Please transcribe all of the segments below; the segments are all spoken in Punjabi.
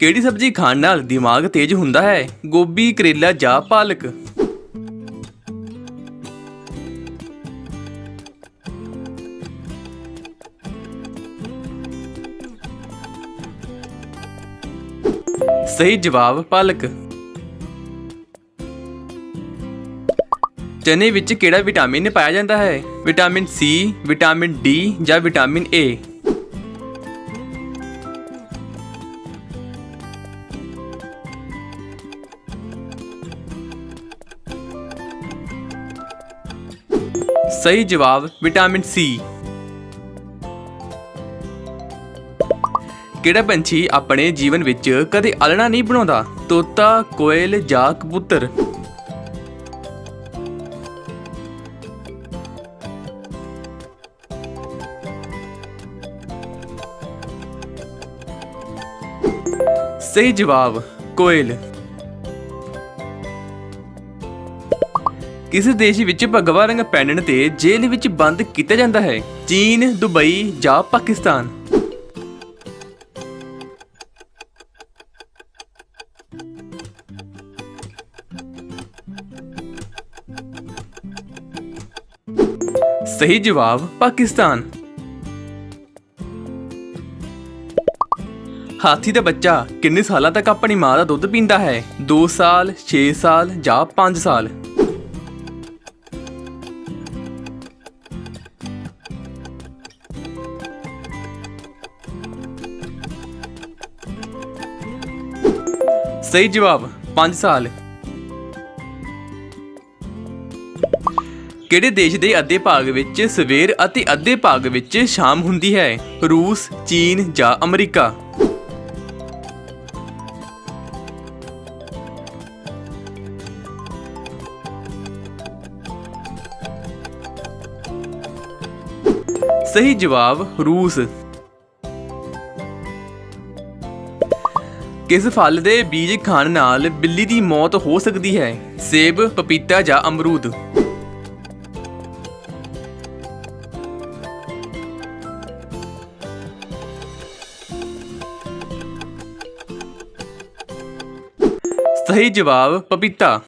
ਕਿਹੜੀ ਸਬਜ਼ੀ ਖਾਣ ਨਾਲ ਦਿਮਾਗ ਤੇਜ਼ ਹੁੰਦਾ ਹੈ? ਗੋਭੀ, ਕਰੇਲਾ ਜਾਂ ਪਾਲਕ? ਸਹੀ ਜਵਾਬ, ਪਾਲਕ। ਚਨੇ ਵਿੱਚ ਕਿਹੜਾ ਵਿਟਾਮਿਨ ਪਾਇਆ ਜਾਂਦਾ ਹੈ? ਵਿਟਾਮਿਨ ਸੀ, ਵਿਟਾਮਿਨ ਡੀ ਜਾਂ ਵਿਟਾਮਿਨ ਏ? ਸਹੀ ਜਵਾਬ, ਵਿਟਾਮਿਨ ਸੀ। ਕਿਹੜਾ ਪੰਛੀ ਆਪਣੇ ਜੀਵਨ ਵਿੱਚ ਕਦੇ ਅਲਣਾ ਨਹੀਂ ਬਣਾਉਂਦਾ? ਤੋਤਾ, ਕੋਇਲ ਜਾਂ ਕਬੂਤਰ? ਸਹੀ ਜਵਾਬ, ਕੋਇਲ। ਕਿਸੇ ਦੇਸ਼ ਵਿੱਚ ਭਗਵਾ ਰੰਗ ਪਹਿਨਣ ਤੇ ਜੇਲ੍ਹ ਵਿੱਚ ਬੰਦ ਕੀਤਾ ਜਾਂਦਾ ਹੈ? ਚੀਨ, ਦੁਬਈ ਜਾਂ ਪਾਕਿਸਤਾਨ? ਸਹੀ ਜਵਾਬ, ਪਾਕਿਸਤਾਨ। ਹਾਥੀ ਦਾ ਬੱਚਾ ਕਿੰਨੇ ਸਾਲਾਂ ਤੱਕ ਆਪਣੀ ਮਾਂ ਦਾ ਦੁੱਧ ਪੀਂਦਾ ਹੈ? 2 ਸਾਲ 6 ਸਾਲ ਜਾਂ 5 ਸਾਲ? ਸਹੀ ਜਵਾਬ 5 ਸਾਲ। ਕਿਹੜੇ ਦੇਸ਼ ਦੇ ਅੱਧੇ ਭਾਗ ਵਿੱਚ ਸਵੇਰ ਅਤੇ ਅੱਧੇ ਭਾਗ ਵਿੱਚ ਸ਼ਾਮ ਹੁੰਦੀ ਹੈ? ਰੂਸ, ਚੀਨ ਜਾਂ ਅਮਰੀਕਾ? ਸਹੀ ਜਵਾਬ ਰੂਸ। ਕਿਸ ਫਲ ਦੇ ਬੀਜ ਖਾਣ ਨਾਲ ਬਿੱਲੀ ਦੀ ਮੌਤ ਹੋ ਸਕਦੀ ਹੈ? ਸੇਬ, ਪਪੀਤਾ ਜਾਂ ਅਮਰੂਦ? ਸਹੀ ਜਵਾਬ, ਪਪੀਤਾ।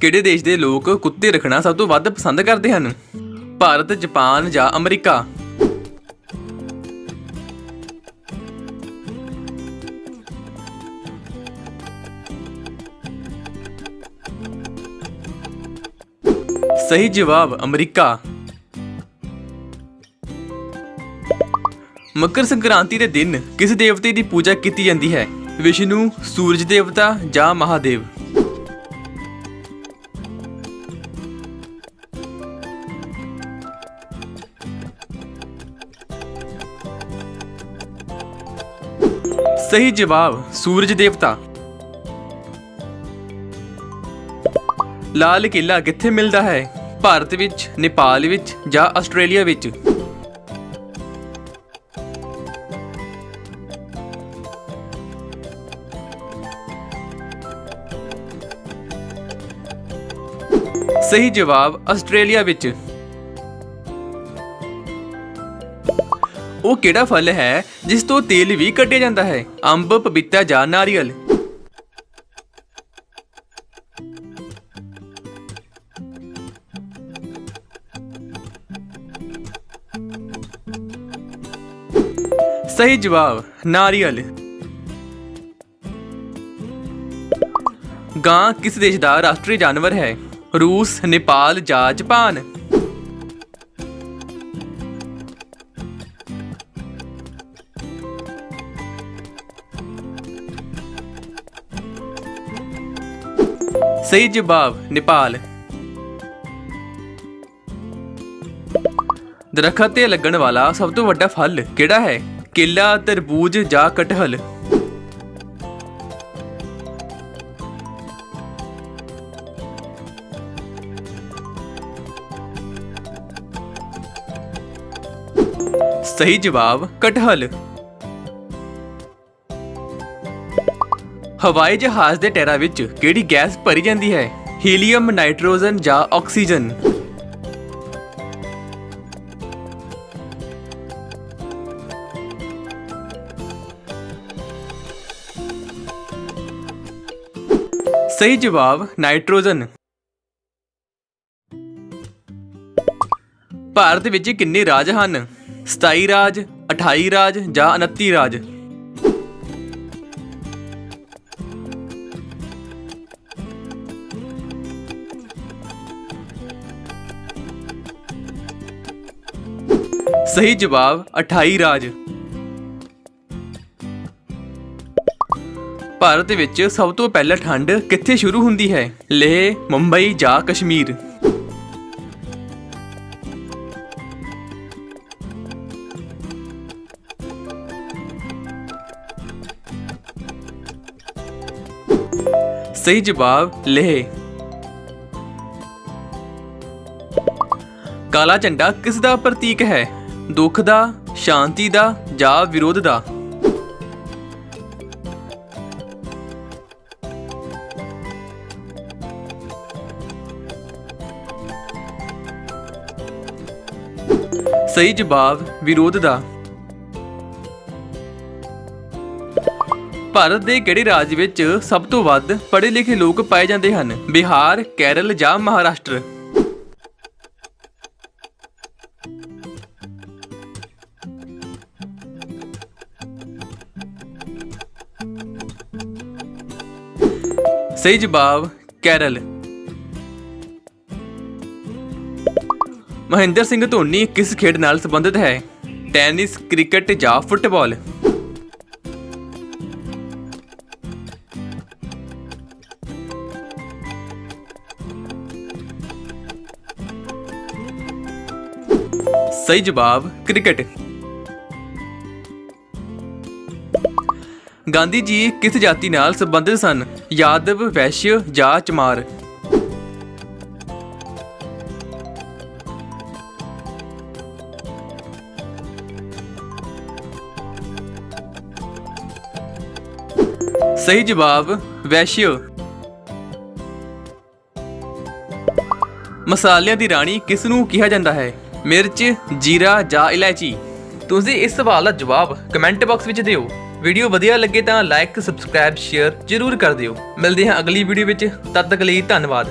ਕਿਹੜੇ ਦੇਸ਼ ਦੇ ਲੋਕ ਕੁੱਤੇ ਰੱਖਣਾ ਸਭ ਤੋਂ ਵੱਧ ਪਸੰਦ ਕਰਦੇ ਹਨ? ਭਾਰਤ, ਜਾਪਾਨ ਜਾਂ ਅਮਰੀਕਾ? ਸਹੀ ਜਵਾਬ ਅਮਰੀਕਾ। ਮਕਰ ਸੰਕ੍ਰਾਂਤੀ ਦੇ ਦਿਨ ਕਿਸ ਦੇਵਤੇ ਦੀ ਪੂਜਾ ਕੀਤੀ ਜਾਂਦੀ ਹੈ? ਵਿਸ਼ਨੂੰ, ਸੂਰਜ ਦੇਵਤਾ ਜਾਂ ਮਹਾਦੇਵ? ਸਹੀ ਜਵਾਬ ਸੂਰਜ ਦੇਵਤਾ। ਲਾਲ ਕਿਲਾ ਕਿੱਥੇ ਮਿਲਦਾ ਹੈ? ਭਾਰਤ ਵਿੱਚ, ਨੇਪਾਲ ਵਿੱਚ ਜਾਂ ਆਸਟ੍ਰੇਲੀਆ ਵਿੱਚ? ਸਹੀ ਜਵਾਬ ਆਸਟ੍ਰੇਲੀਆ ਵਿੱਚ। ਉਹ ਕਿਹੜਾ ਫਲ ਹੈ ਜਿਸ ਤੋਂ ਤੇਲ ਵੀ ਕੱਢਿਆ ਜਾਂਦਾ ਹੈ? ਅੰਬ, ਪਪੀਤਾ ਜਾਂ ਨਾਰੀਅਲ? ਸਹੀ ਜਵਾਬ ਨਾਰੀਅਲ ਗਾਂ ਕਿਸ ਦੇਸ਼ ਦਾ ਰਾਸ਼ਟਰੀ ਜਾਨਵਰ ਹੈ? ਰੂਸ, ਨੇਪਾਲ ਜਾਂ ਜਾਪਾਨ? ਸਹੀ ਜਵਾਬ, ਨੇਪਾਲ। ਦਰਖਤ ਤੇ ਲੱਗਣ ਵਾਲਾ ਸਭ ਤੋਂ ਵੱਡਾ ਫਲ ਕਿਹੜਾ ਹੈ? ਕੇਲਾ, ਤਰਬੂਜ ਜਾਂ ਕਟਹਲ ਸਹੀ ਜਵਾਬ ਕਟਹਲ ਹਵਾਈ ਜਹਾਜ਼ ਦੇ ਟਾਇਰਾਂ ਵਿੱਚ ਕਿਹੜੀ ਗੈਸ ਭਰੀ ਜਾਂਦੀ ਹੈ? ਹੀਲੀਅਮ, ਨਾਈਟ੍ਰੋਜਨ ਜਾਂ ਆਕਸੀਜਨ? ਸਹੀ ਜਵਾਬ, ਨਾਈਟ੍ਰੋਜਨ। ਭਾਰਤ ਵਿੱਚ ਕਿੰਨੇ ਰਾਜ ਹਨ? 27 ਰਾਜ 28 ਰਾਜ ਜਾਂ 29 ਰਾਜ? ਸਹੀ ਜਵਾਬ 28 ਰਾਜ। ਭਾਰਤ ਵਿੱਚ ਸਭ ਤੋਂ ਪਹਿਲਾਂ ਠੰਡ ਕਿੱਥੇ ਸ਼ੁਰੂ ਹੁੰਦੀ ਹੈ? ਲੇਹ, ਮੁੰਬਈ ਜਾਂ ਕਸ਼ਮੀਰ? ਸਹੀ ਜਵਾਬ, ਲੇਹ। ਕਾਲਾ ਝੰਡਾ ਕਿਸ ਦਾ ਪ੍ਰਤੀਕ ਹੈ? ਦੁੱਖ ਦਾ, ਸ਼ਾਂਤੀ ਦਾ ਜਾਂ ਵਿਰੋਧ ਦਾ? ਸਹੀ ਜਵਾਬ ਵਿਰੋਧ ਦਾ। ਭਾਰਤ ਦੇ ਕਿਹੜੇ ਰਾਜ ਵਿੱਚ ਸਭ ਤੋਂ ਵੱਧ ਪੜ੍ਹੇ ਲਿਖੇ ਲੋਕ ਪਾਏ ਜਾਂਦੇ ਹਨ? ਬਿਹਾਰ, ਕੇਰਲ ਜਾਂ ਮਹਾਰਾਸ਼ਟਰ? ਸਹੀ ਜਵਾਬ ਕੇਰਲ। ਮਹਿੰਦਰ ਸਿੰਘ ਧੋਨੀ ਕਿਸ ਖੇਡ ਨਾਲ ਸੰਬੰਧਿਤ ਹੈ? ਟੈਨਿਸ, ਕ੍ਰਿਕਟ ਜਾਂ ਫੁੱਟਬਾਲ? ਸਹੀ ਜਵਾਬ, ਕ੍ਰਿਕਟ। ਗਾਂਧੀ ਜੀ ਕਿਸ ਜਾਤੀ ਨਾਲ ਸੰਬੰਧਿਤ ਸਨ? ਯਾਦਵ, ਵੈਸ਼ਯ ਜਾਂ ਚਮਾਰ? ਸਹੀ ਜਵਾਬ ਵੈਸ਼ਯ ਮਸਾਲਿਆਂ ਦੀ ਰਾਣੀ ਕਿਸ ਨੂੰ ਕਿਹਾ ਜਾਂਦਾ ਹੈ? ਮਿਰਚ, ਜੀਰਾ ਜਾਂ ਇਲਾਇਚੀ? ਤੁਸੀਂ ਇਸ ਸਵਾਲ ਦਾ ਜਵਾਬ ਕਮੈਂਟ ਬਾਕਸ ਵਿੱਚ ਦਿਓ। ਵੀਡੀਓ ਵਧੀਆ ਲੱਗੇ ਤਾਂ ਲਾਈਕ, ਸਬਸਕ੍ਰਾਈਬ, ਸ਼ੇਅਰ ਜ਼ਰੂਰ ਕਰ ਦਿਓ। ਮਿਲਦੇ ਹਾਂ ਅਗਲੀ ਵੀਡੀਓ ਵਿੱਚ। ਤਦ ਤੱਕ ਲਈ ਧੰਨਵਾਦ।